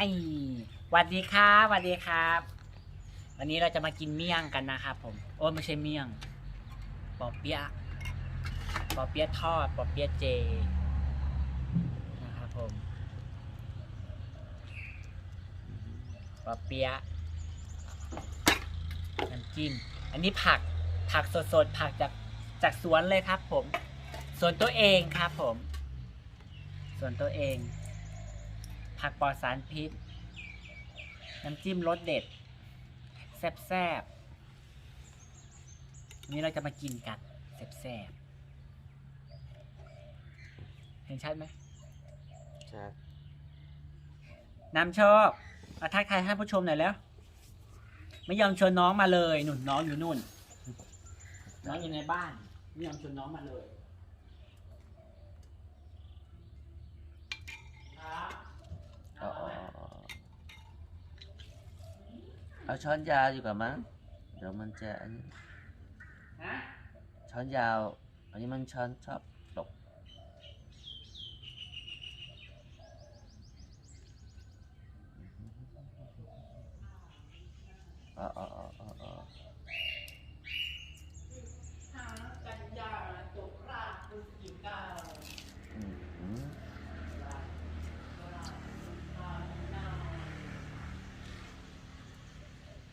ไม่สวัสดีครับสวัสดีครับ วันนี้เราจะมากินเมี่ยงกันนะครับผม โอ้ไม่ใช่เมี่ยง ปอเปี๊ยะ ปอเปี๊ยะทอด ปอเปี๊ยะเจ นะครับผม ปอเปี๊ยะ น้ำจิ้ม อันนี้ผัก ผักสดๆ ผักจากจากสวนเลยครับผม สวนตัวเองครับผมส่วนตัวเอง ผักปลอดสารพิษ น้ำจิ้มรสเด็ด แซ่บๆนี่เราจะมากินกันแซ่บๆเห็นชัดไหมชัดน้ำโชคมาทักทายท่านผู้ชมหน่อยแล้ว ไม่ยอมชวนน้องมาเลย หนุนน้องอยู่นู่น น้องอยู่ในบ้าน ไม่ยอมชวนน้องมาเลย ครับ อ๋ออ๋ออ๋อ เอาช้อนยาวดีกว่ามั้งเดี๋ยวมันจะอันนี้ช้อนยาว อันนี้มันช้อนชอบตกอ๋ออ๋อ กันยาตุลาพฤศจิกา อืมอืม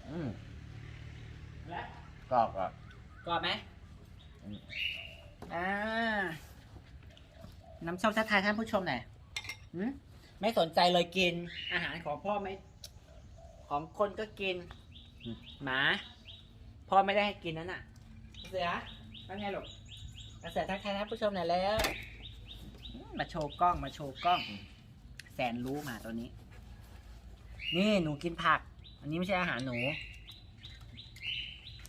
อืม และ กรอบอะกรอบไหมอืมอ่า น้ำส้มทักทายท่านผู้ชมหน่อยหืมไม่สนใจเลยกิน อาหารของพ่อไม่ ของคนก็กิน หมา พ่อไม่ได้ให้กินนั่นน่ะ เสือว่าไงลูกเสือทักทายท่านผู้ชมหน่อยแล้วอืมมาโชว์กล้องมาโชว์กล้อง แสนรู้หมาตัวนี้ นี่หนูกินผัก อันนี้ไม่ใช่อาหารหนู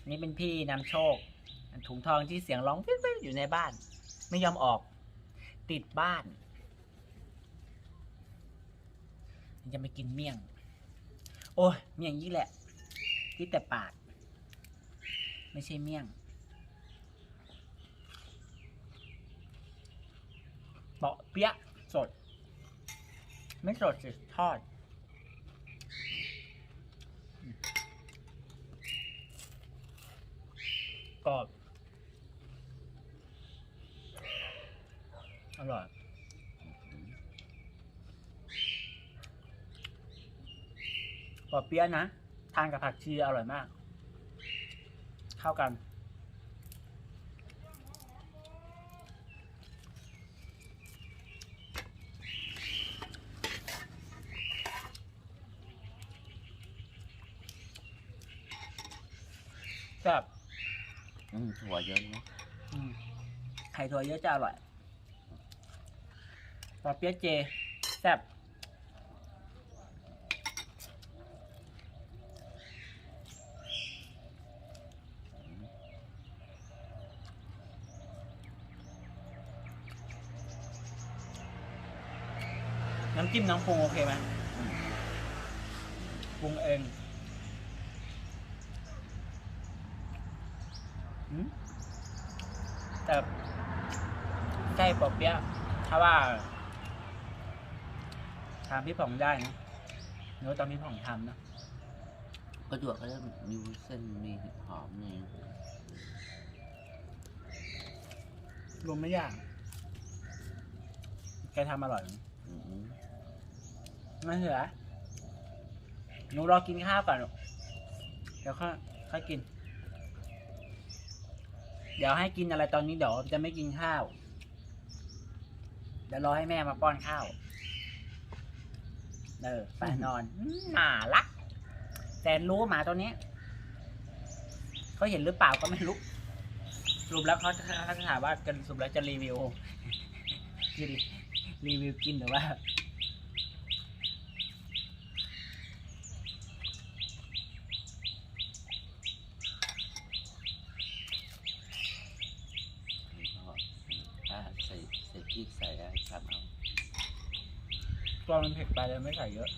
นี่เป็นพี่นำโชค ถุงทองที่เสียงร้องปิ๊บๆอยู่ในบ้าน ไม่ยอมออก ติดบ้าน จะไปกินเมี่ยง โอ้ยเมี่ยงยี่แหละที่แต่ปาก ไม่ใช่เมี่ยง เปาะเปี๊ยะสด ไม่สดสิทอด กรอบ อร่อย ปอเปี๊ยะนะ ทานกับผักชีอร่อยมาก เข้ากัน แซ่บ อืมถั่วเยอะนะอืมไข่ถั่วเยอะจะอร่อยปอเปี๊ยะเจแซ่บน้ำจิ้มน้องปรุงโอเคไหมอืมปรุงเองอืม แต่ใช่ปอเปี๊ยะถ้าว่าทำพี่ผ่องได้นะเนื้อตอนพี่ผ่องทำนะก็ดวกก็จะมีวุ้นเส้นมีเห็ดหอมมีรวมไม่ยากแกทำอร่อยนะอืมไม่เหือหนูรอกินข้าวก่อนลูกเดี๋ยวค่อยค่อยกิน เดี๋ยวให้กินอะไรตอนนี้เดี๋ยวจะไม่กินข้าว เดี๋ยวรอให้แม่มาป้อนข้าว เออไปนอนอืมน่ารักแสนรู้หมาตัวนี้เขาเห็นหรือเปล่าก็ไม่รู้สรุปแล้วเขาเขาถามว่าจะสรุปแล้วจะรีวิวรีวิวกินหรือว่า นี่ก็อืมถ้าใส่ใส่พริก ใส่อะไรทำเอาตัวมันเผ็ดไปเลยไม่ใส่เยอะ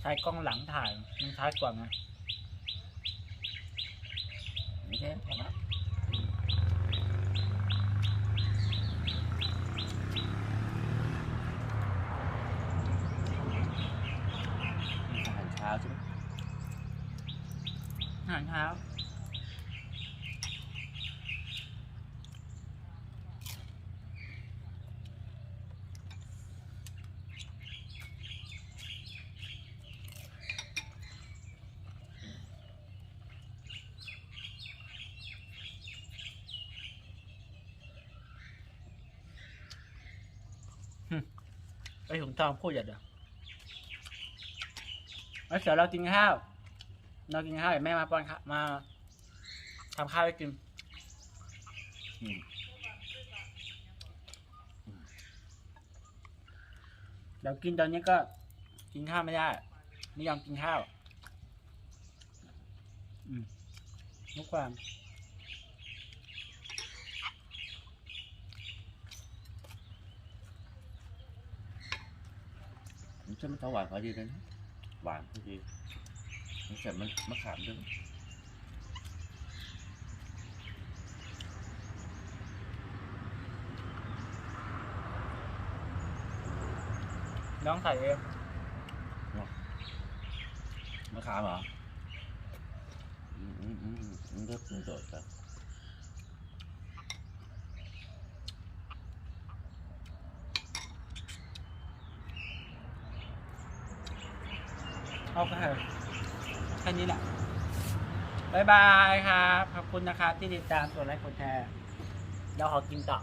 ใช้กล้องหลังถ่าย มันชัดกว่าไงไม่ใช่ใช่ไหมอาหารเช้าใช่ไหมอาหารเช้า ไอ้ถุงทองพูดอย่าเดี๋ยวไอ้เสือเรากินข้าว เรากินข้าวเดี๋ยวแม่มาป้อนข้าวมาทำข้าวให้กิน อืมเดี๋ยวกินตอนนี้ก็กินข้าวไม่ได้ ไม่ยอมกินข้าว อืมนุกความ มันจะมันจะหวานพอดีเลยนะหวานพอดีมันใส่มันมะขามด้วยน้องใส่เองมะขามเหรออืมอืมอืมมันก็เป็นโดดกันโอ เคแค่นี้แหละบายบายครับ ขอบคุณนะครับที่ติดตามกดไลค์กดแชร์เดี๋ยวขอกินต่อ